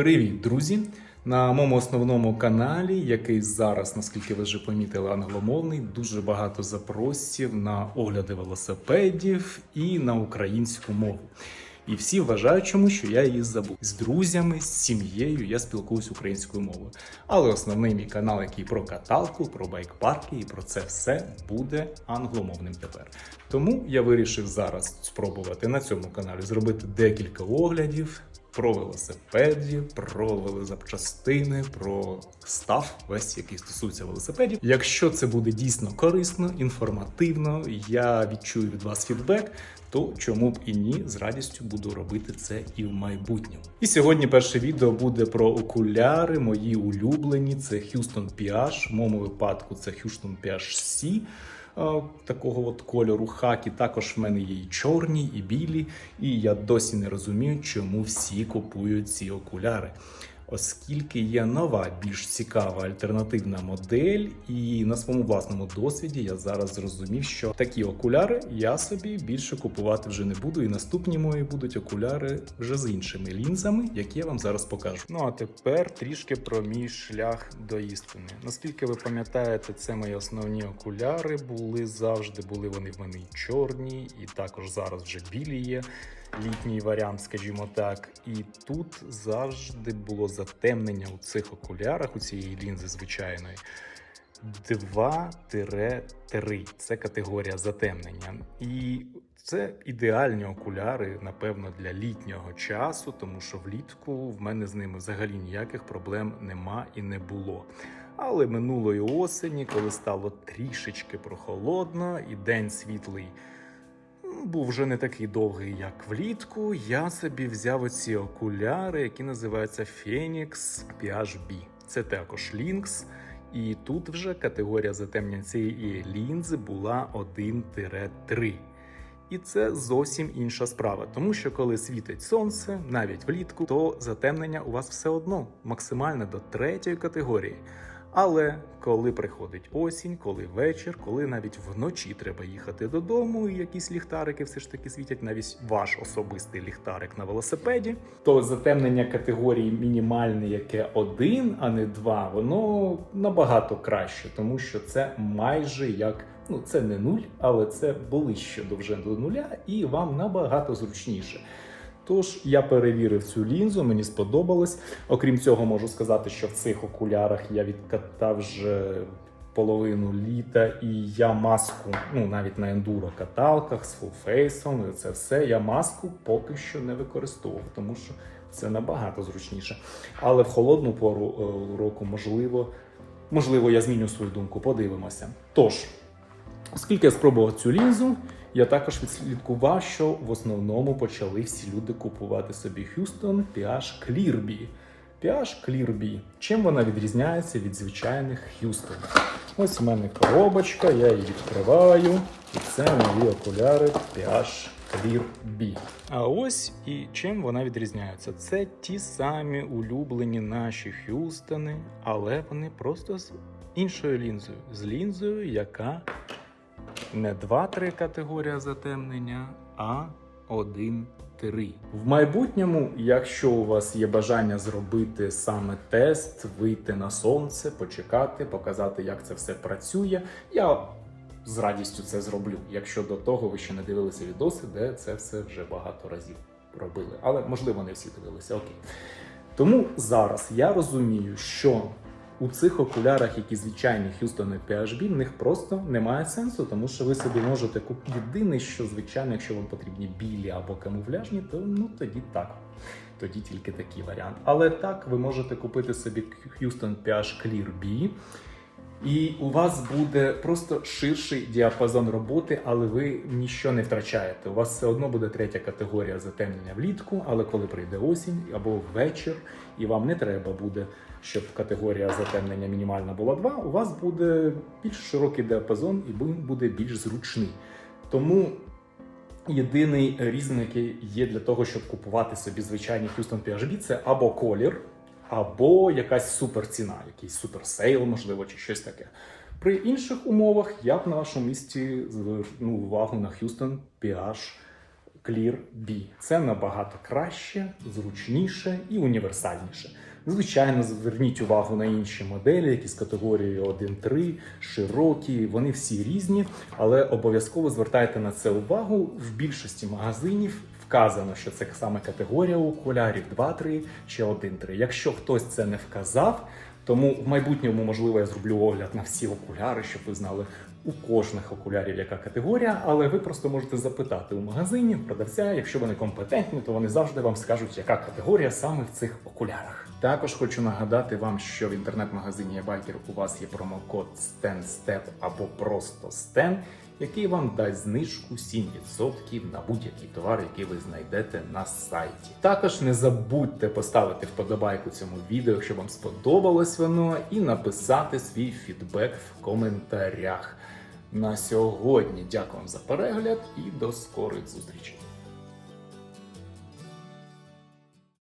Привіт, друзі! На моєму основному каналі, який зараз, наскільки ви вже помітили, англомовний, дуже багато запросів на огляди велосипедів і на українську мову. І всі вважають чому, що я її забув. З друзями, з сім'єю я спілкуюсь українською мовою. Але основний мій канал, який про каталку, про байкпарки і про це все буде англомовним тепер. Тому я вирішив зараз спробувати на цьому каналі зробити декілька оглядів про велосипедів, про велозапчастини, про став, весь який стосується велосипедів. Якщо це буде дійсно корисно, інформативно, я відчую від вас фідбек, то чому б і ні, з радістю буду робити це і в майбутньому. І сьогодні перше відео буде про окуляри, мої улюблені. Це Houston PH, в моєму випадку це Houston PH C такого от кольору хакі. Також в мене є і чорні, і білі. І я досі не розумію, чому всі купують ці окуляри. Оскільки є нова, більш цікава альтернативна модель, і на своєму власному досвіді я зараз зрозумів, що такі окуляри я собі більше купувати вже не буду. І наступні мої будуть окуляри вже з іншими лінзами, які я вам зараз покажу. Ну а тепер трішки про мій шлях до істини. Наскільки ви пам'ятаєте, це мої основні окуляри були завжди. Були вони в мене і чорні, і також зараз вже білі є літній варіант, скажімо так. І тут завжди було затемнення у цих окулярах, у цієї лінзи звичайної. 2-3 це категорія затемнення. І це ідеальні окуляри, напевно, для літнього часу, тому що влітку в мене з ними взагалі ніяких проблем нема і не було. Але минулої осені, коли стало трішечки прохолодно і день світлий був вже не такий довгий, як влітку, я собі взяв оці окуляри, які називаються Phoenix PHB. Це також Lynx. І тут вже категорія затемнення цієї лінзи була 1-3. І це зовсім інша справа, тому що коли світить сонце, навіть влітку, то затемнення у вас все одно максимальне до третьої категорії. Але коли приходить осінь, коли вечір, коли навіть вночі треба їхати додому, і якісь ліхтарики все ж таки світять, навіть ваш особистий ліхтарик на велосипеді, то затемнення категорії мінімальне, яке один, а не два, воно набагато краще, тому що це майже як. Ну, це не нуль, але це ближче до вже до нуля, і вам набагато зручніше. Тож я перевірив цю лінзу, мені сподобалось. Окрім цього, можу сказати, що в цих окулярах я відкатав вже половину літа, і я маску, ну навіть на ендуро каталках з фулфейсом, і це все. Я маску поки що не використовував, тому що це набагато зручніше. Але в холодну пору е, року, можливо, можливо, я зміню свою думку. Подивимося. Тож, оскільки я спробував цю лінзу. Я також відслідкував, що в основному почали всі люди купувати собі Houston PH Clearby. PH Clearby. Чим вона відрізняється від звичайних Houston? Ось у мене коробочка, я її відкриваю, і це мої окуляри PH Clearby. А ось і чим вона відрізняється. Це ті самі улюблені наші Х'юстони, але вони просто з іншою лінзою. З лінзою, яка не 2-3 категорія затемнення, а 1-3. В майбутньому, якщо у вас є бажання зробити саме тест, вийти на сонце, почекати, показати, як це все працює, я з радістю це зроблю. Якщо до того ви ще не дивилися відоси, де це все вже багато разів робили. Але можливо не всі дивилися. Окей. Тому зараз я розумію, що у цих окулярах, які звичайні Houston і PHB, в них просто немає сенсу, тому що ви собі можете купити єдине, що звичайно, якщо вам потрібні білі або камуфляжні, то ну тоді так. Тоді тільки такий варіант. Але так, ви можете купити собі Houston PH Clear B, і у вас буде просто ширший діапазон роботи, але ви нічого не втрачаєте. У вас все одно буде третя категорія затемнення влітку, але коли прийде осінь або вечір, і вам не треба буде, щоб категорія затемнення мінімальна була 2, у вас буде більш широкий діапазон і буде більш зручний. Тому єдиний різник, який є для того, щоб купувати собі звичайні Houston PHB, це або колір, або якась суперціна, якийсь суперсейл, можливо, чи щось таке. При інших умовах я б на вашому місці звернув увагу на Houston PH Clear B. Це набагато краще, зручніше і універсальніше. Звичайно, зверніть увагу на інші моделі, які з категорії 1.3, широкі, вони всі різні, але обов'язково звертайте на це увагу. В більшості магазинів вказано, що це саме категорія окулярів 2.3 чи 1.3. Якщо хтось це не вказав, тому в майбутньому, можливо, я зроблю огляд на всі окуляри, щоб ви знали у кожних окулярів яка категорія, але ви просто можете запитати у магазині продавця. Якщо вони компетентні, то вони завжди вам скажуть, яка категорія саме в цих окулярах. Також хочу нагадати вам, що в інтернет-магазині Ебайкер у вас є промокод STENSTEP або просто STEN, який вам дасть знижку 7% на будь-який товар, який ви знайдете на сайті. Також не забудьте поставити вподобайку цьому відео, якщо вам сподобалось воно, і написати свій фідбек в коментарях. На сьогодні дякую вам за перегляд і до скорих зустрічей.